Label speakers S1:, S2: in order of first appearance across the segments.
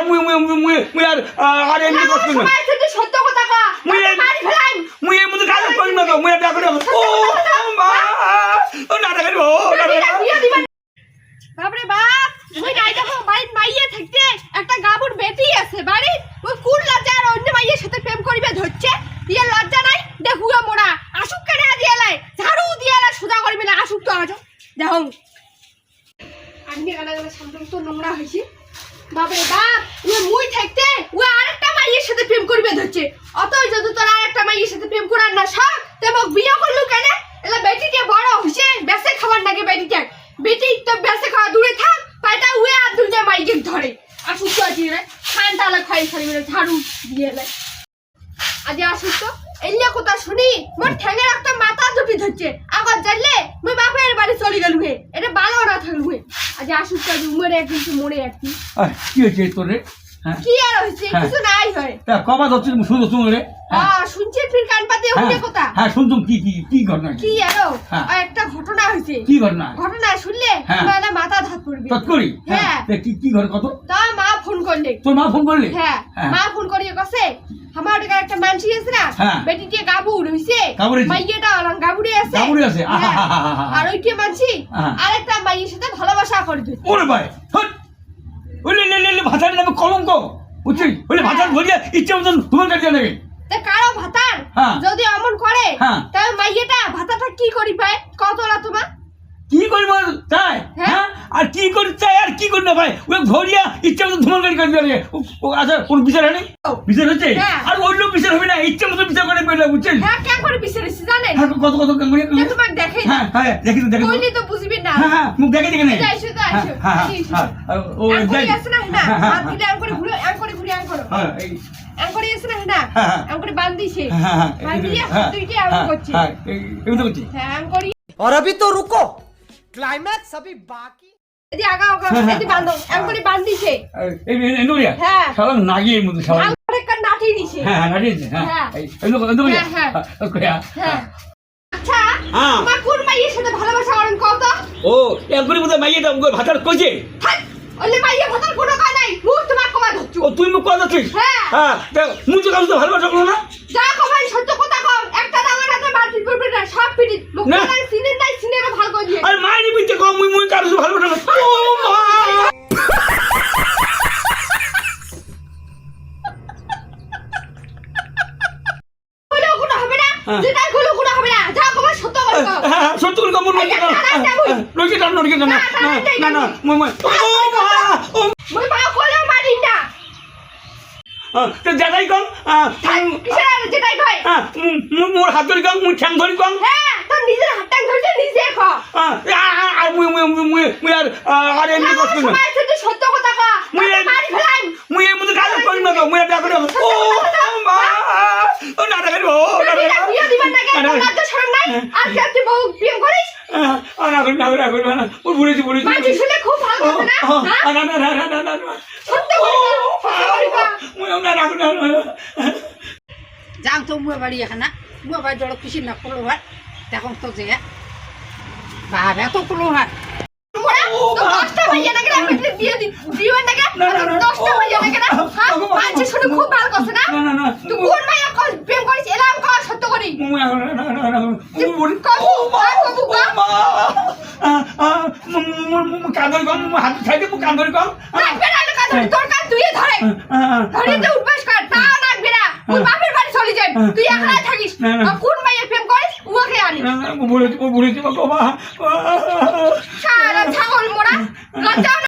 S1: আর মুই মুই মুই মুই মুই আর আর এমনি কষ্ট না।
S2: সত্য কথা কয়া।
S1: মুই
S2: মারি ফেলাম
S1: মুই এই মধ্যে কাজ করি না মুই এটা করে ও মা ও না দেখেন ও না দেখেন
S2: বাপরে বাপ ওই নাই দেখো বাড়ির মাইয়ে থাকতে একটা গাবুর বেটি আছে বাড়ি ওই কোন লজ্জা আর অন্য মাইয়ের সাথে প্রেম করিবে ধরছে। ইয়ে লজ্জা নাই দেখুয়া মোড়া। আসুক কেন দিয়ে লাই ঝাড়ু দিয়ে লাই সোজা করবি না আসুক তো আজ। দেখো। গানা গানা সামনে তো নোংরা হয়েছে। বাপরে বাপ ও মুই থাকতে ও আরেকটা মাইয়ের সাথে প্রেম করবে ধরছে। অতই যদি তোর আরেকটা মাইয়ের সাথে প্রেম করার না শখ, তে মোক বিয়ে করলু কেন? এলা বেটিকে বড় হইছে বেসে খাবার নাকি বেটিকে বেটি তো বেসে খাওয়া দূরে থাক পাইটা উয়ে আর দুর্গা মাইকে ধরে। আর সুস্থ আছি রে খান তালা খাই খালি রে, ঝাড়ু দিয়ে লে। আজ আসুস তো এলিয়া কথা শুনি, মোর ঠ্যাঙের একটা মাথা দুটি ধরছে। আবার জানলে, মুই বাপের বাড়ি চলে গেল হে মরে
S1: কি? হয়েছে তোর রে?
S2: কি আর হইছে
S1: হ্যাঁ।
S2: কিছু নাই হয়
S1: তা কবা ধরছিস শুনছো শুন রে। হ্যাঁ।
S2: আ ফির কান পাতে
S1: হ্যাঁ,
S2: উঠে কথা।
S1: হ্যাঁ শুনতুম কি কি কি ঘটনা
S2: কি
S1: হ্যাঁ।
S2: আর একটা ঘটনা হইছে
S1: কি ঘটনা?
S2: ঘটনা শুনলে
S1: হ্যাঁ।
S2: মানে মাথা ধাত পড়বে।
S1: তৎকরি হ্যাঁ।
S2: হ্যাঁ।
S1: কি কি ঘর কত?
S2: তা মা ফোন করলে।
S1: তোর মা ফোন করলে?
S2: হ্যাঁ। মা ফোন করিয়ে কছে আমার একটা মানসি আছে না
S1: হ্যাঁ।
S2: বেটিতে গাবুর হইছে মাইয়েটা অলং গাবুরে আছে
S1: গাবুরে আছে?
S2: হ্যাঁ। আর ওইটি মানসি
S1: হ্যাঁ।
S2: আরেকটা মাইয়ের সাথে ভালোবাসা করে দিচ্ছে
S1: ওরে ভাই ওলে লে লে ভাতার নামে কলঙ্ক বুঝছিস ওলে ভাতার ভরিয়া ইচ্ছে মতন তোমার কাছে নেবে
S2: তা কারও ভাতার। যদি অমন করে। তাহলে মাইয়েটা ভাতাটা কি করি পায় কতলা তোমার
S1: কি করব তাই
S2: হ্যাঁ।
S1: হ্যাঁ আর কি করি তাই আর কি করি না ভাই ওই ভরিয়া ইচ্ছে মতন ধুমার গাড়ি করে দেবে ও আচ্ছা কোন বিচার হয়নি বিচার হচ্ছে
S2: হ্যাঁ।
S1: আর অন্য বিচার হবে না ইচ্ছে মতো বিচার করে পেলে বুঝছেন
S2: হ্যাঁ কেন করে বিচারিস জানেন
S1: হ্যাঁ কত কত কেমন
S2: যে তোমাকে দেখে
S1: হ্যাঁ হ্যাঁ দেখি তো দেখি তো
S2: কইলি তো বুঝবি না
S1: হ্যাঁ হ্যাঁ মুখ দেখে দেখে নে
S2: এই যে আইসো তো আইসো,
S1: হ্যাঁ হ্যাঁ
S2: আইসো।
S1: হ্যাঁ হ্যাঁ, ও
S2: আং করে
S1: যাই।
S2: আছে না না
S1: হ্যাঁ, হ্যাঁ,
S2: হাত দিলে আং করে ঘুরে আং করে ঘুরে আং করো
S1: হ্যাঁ এই
S2: আং করে আছে না না
S1: হ্যাঁ, হ্যাঁ।
S2: আং করে বান দিছে
S1: হ্যাঁ হ্যাঁ
S2: বান দিয়ে
S1: হ্যাঁ,
S2: দুইটি আং
S1: হ্যাঁ,
S2: করছে
S1: হ্যাঁ এই এই তো করছি
S2: হ্যাঁ আং করি
S3: और अभी तो रुको क्लाइमैक्स अभी बाकी
S1: ও একবারে মাইয়েটা ভাতার কইছে।
S2: ওলে মাইয়া ভাতার কোনো কাজ নাই। মুখ তোমার কমা ধরছু।
S1: ও তুই মুখ
S2: হ্যাঁ।
S1: হ্যাঁ মুখ তো কাজ ভালোবাসা করো না।
S2: যেটা গুলো গুলো হবে না যা কমাই সত্য কম
S1: হ্যাঁ হ্যাঁ, সত্যি করে কম মুই
S2: এই, না, না, না, মুই।
S1: লইকে টান নড়কে না
S2: না, না,
S1: মুই মুই ও মা ও।
S2: মই মা কোলে মারি না
S1: হ্যাঁ, তো যাই কম
S2: কিসের যেটাই
S1: হ্যাঁ মোর হাত ধরি কম মুই ঠ্যাং ধরি কম।
S2: হ্যাঁ তোর নিজের হাতটা ধরছে নিজে খ
S1: হ্যাঁ, আর মুই মুই মুই মুই আর আর এমনি কষ্ট না।
S2: সত্য কথা কয়
S1: মুই
S2: মারি ফেলাম।
S1: মুই এর মধ্যে কাজ করি না তো মুই এটা করে ও মা ও না দেখেন ও না
S2: তুই
S1: দেখেন
S2: বিয়ে দিবেন না কেন
S1: না, না,
S2: লজ্জা শরম নাই আর তুই বউ প্রেম করিস
S1: আ না করি না ও বুড়েছি বুড়েছি
S2: মাঝি শুনে খুব ভালো কথা না হ্যাঁ?
S1: আ, না না না না না না না
S2: সত্য করে কও, সত্য করে কও।
S1: মুই না না না না
S4: যাও তো মুয়ে বাড়ি এখানে মুয়ে বাড়ি জড়ো খুশি না করল ভাই দেখুন তো যে বাবা তো করল ভাই
S2: দশটা মাইয়া নাকি না, পেটে বিয়ে দি- দিবেন নাকি?
S1: না, না, না।
S2: দশটা মাইয়া নাকি না? হ্যাঁ? শুনে খুব ভালো কথা না?
S1: না না না
S2: তুই কোন মাইয়া কল প্রেম করিস? এলাম কর, সত্য করি।
S1: মুই না না না না না মুই বুড়ি
S2: কবু, আর কবু কা?
S1: মা আ আ মুই মুই মুই কাঁদরি কম হাত ছাইতে মুই কম
S2: নাচবে না, আলু কাঁদুরি, তোর কাজ তুইই ধরে। ধরে তো উঠবাস কর, তা নাচবে না। ওই বাপের বাড়ি চলে যাবি। তুই একলা থাকিস।
S1: না, না।
S2: আর কোন মাইয়া প্রেম করিস? উহাকে আনিস।
S1: বুড়েছি বুড়েছি বাবা
S2: সারা ছাগল মোরা, লজ্জাও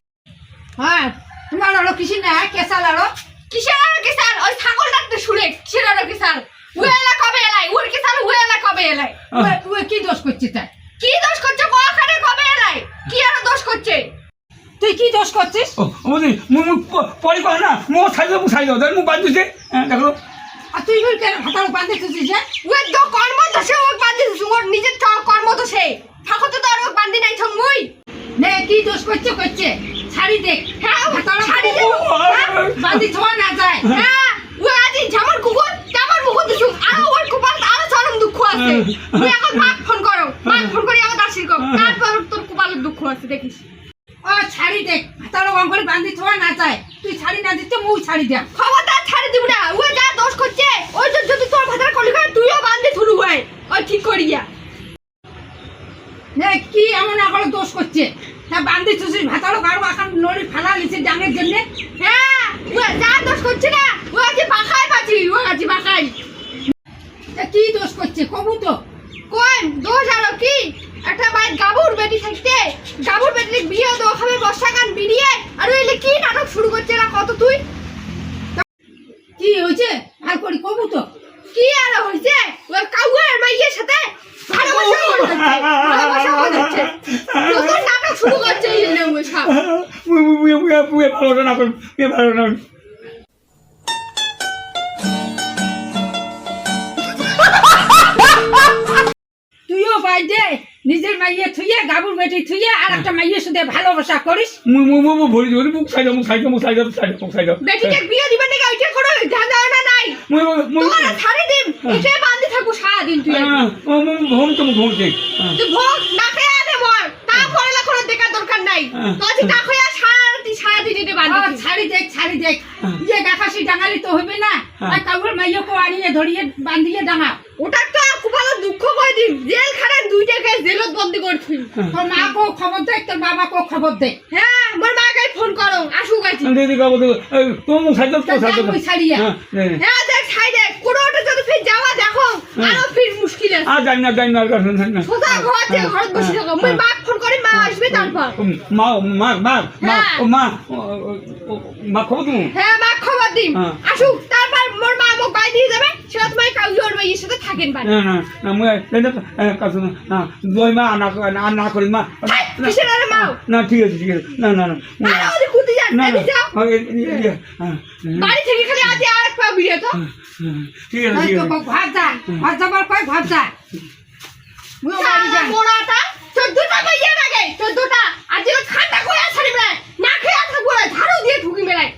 S4: হ্যাঁ তোমার আরও খুশি না কেসাল আরও
S2: কিসের আর? ওই ছাগল ডাকতে শুনে, কিসের আর কিসার? উয়েলা কবে এলাই? উর কিসার উয়েলা কবে এলাই?
S4: তুই কি দোষ করছিস তাই
S2: কি দোষ করছে গো ওখানে কবে এলাই কি আর দোষ করছে
S4: তুই কি দোষ করছিস
S1: ও বুঝি মুই মুই পরি কহ না মো ছাইলো মু ছাইলো দেখ মু বাঁধিছে দেখো
S4: আর তুই বল কেন হাতার বাঁধে খুশিস হ্যাঁ
S2: ওই তো কর্ম দোষে ও বান্ধি ওর নিজের তো কর্ম দোষে ঠাকুর তো আর ও বান্ধি নাই ছং মুই
S4: নে কি দোষ করছে করছে ছাড়ি দেখ
S2: হ্যাঁ ছাড়ি দে
S4: বাঁধি ছোঁয়া না যায়
S2: হ্যাঁ ও আজি যেমন কুকুর আর চরম দুঃখ আছে। তুই এখন মাক ফোন করো। মাক ফোন করে আমার দাসির কর। তারপর তোর কুপালের দুঃখ আছে দেখিস।
S4: ও ছাড়ি অঙ্করে বাঁধি ছোঁয়া না যায়। তুই ছাড়ি ছাড়ি না দিতে মুই ছাড়ি দেখ
S2: খবরদার ছাড়ে দিব না। ও যা দোষ করছে ওই যদি তোর ভাতার কলি খায় তুইও বান্ধে শুরু হয়। ওই ঠিক করিয়া।
S4: নে কি এমন এখন দোষ করছে? তা বান্দি চুষির ভাতারও কারও এখন নড়ি ফালা লিছে ডাঙের জন্য।
S2: হ্যাঁ যা দোষ করছে না ও আছে বাখাই পাচ্ছি ও আছে বাখাই
S4: তা কি দোষ করছে? কবু তো।
S2: কোন দোষ আরও কি? একটা বাইর গাবুর বেটি থাকতে গাবুর বেটি বিয়ে দেওয়া হবে বর্ষাকান বিড়িয়ে আর ওইলে কি নাটক শুরু করছে না কত তুই?
S4: কি হয়েছে? ভালো করি কবু তো।
S2: কি আর হইছে ওই কাউয়ের মাইয়ের সাথে ভালোবাসা ভালোবাসা নাটক শুরু করছে ওই সব।
S1: না ভালো না।
S4: নিজের মাইয়ে থুইয়ে গাবুর বেটি থুইয়ে আর একটা মাইয়ের সাথে ভালোবাসা করিস।
S1: ভরি মুখ সাইড মুখ সাইড মুখ সাইড মুখ সাইড মুখ সাইড
S2: বেটিকে বিয়ে দিবেন নাকি? ওইটা নাই। দিন। এটাই বান্ধে থাকো সারাদিন তুই কি।
S1: মুই ঘুম তো ঘুমছে
S2: তুই ভোগ না খেয়ে আনে মর। তা পড়ালা করে দেখার দরকার নাই।
S1: হ্যাঁ।
S2: তুই না খেয়ে সারাদিন সারাদিন এটা
S4: ও,
S2: বান্ধে
S4: ছাড়ি দেখ ছাড়ি দেখ।
S1: হ্যাঁ।
S4: যে গাছাসি ডাঙালি তো হবে না।
S1: হ্যাঁ।
S4: আর কাউর মাইয়েকে আনিয়ে ধরিয়ে বান্ধিয়ে ডাঙা।
S2: ওটা তো খুব দুঃখ করে দিন জেল খানায় দুইটা কেস জেলত বন্দি করছি।
S4: তোর মা কো খবর দে তোর বাবা কো খবর দে।
S2: হ্যাঁ মোর মাকে ফোন করো আসু গাইছি
S1: দিদি কাবো তো তো মুখ সাইড তো
S4: তা
S1: সাইড
S4: যাই মুই ছাড়িয়া।
S1: হ্যাঁ
S2: হ্যাঁ। দেখ সাইডে কোনোটা যদি ফির যাওয়া দেখো আরও ফির মুশকিল আছে।
S1: আর জানি না জানি না আর কাছে না।
S2: সোজা ঘর থেকে ঘর বসে থাকো। মই মাকে ফোন করি মা আসবে তারপর।
S1: মা মা মা মা
S2: হ্যাঁ।
S1: মা মা খবর তুমি
S2: হ্যাঁ মা খবর
S1: হ্যাঁ।
S2: আসুক মাই দিয়ে যাবে সেটা তোমার কাউজোর ভাইয়ের সাথে থাকেন
S1: পারে হ্যাঁ, হ্যাঁ, মা না ঠিক আছে ঠিক আছে না না না না। হ্যাঁ,
S2: বাড়ি খালি আজ আর এক
S1: পা ঠিক আছে ঠিক আছে। ভাত
S2: যা ভাত
S1: যাবার কয় ভাত যা মোড়াটা
S2: চোদ্দটা বাইয়ে লাগে চোদ্দটা। আর
S1: যেগুলো
S4: খাতা
S1: করে
S4: আসলে
S1: না
S4: খেয়ে থাকব না ঝাড়ু দিয়ে ঢুকি মেলায়।